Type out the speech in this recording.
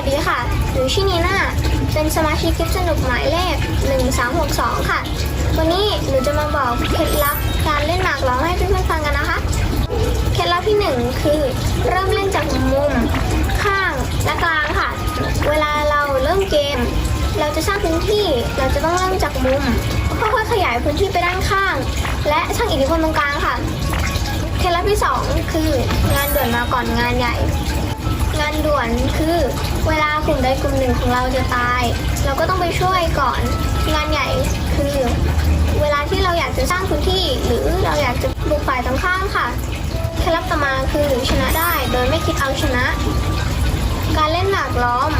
วัสดีค่ะ หนูชื่อนีน่า เป็นสมาชิกคลิปสนุกหมายเลข 1362 ค่ะ วันนี้หนูจะมาบอกเคล็ดลับการเล่นหมากร้องให้เพื่อนๆฟังกันนะคะ เคล็ดลับที่หนึ่งคือ เริ่มเล่นจากมุม ข้างและกลางค่ะ เวลาเราเริ่มเกม เราจะสร้างพื้นที่ เราจะต้องเริ่มจากมุม ค่อยๆขยายพื้นที่ไปด้านข้าง และสร้างอิทธิพลตรงกลางค่ะ เคล็ดลับที่สองคืองานด่วนมาก่อนงานใหญ่งานด่วนคือ เวลากลุ่มใดกลุ่มหนึ่งของเราจะตาย เราก็ต้องไปช่วยก่อน งานใหญ่คือเวลาที่เราอยากจะสร้างพื้นที่ หรือเราอยากจะบุกฝ่ายตรงข้ามค่ะเคล็ดลับต่อมาคือชนะได้ โดยไม่คิดเอาชนะ การเล่นหมากล้อม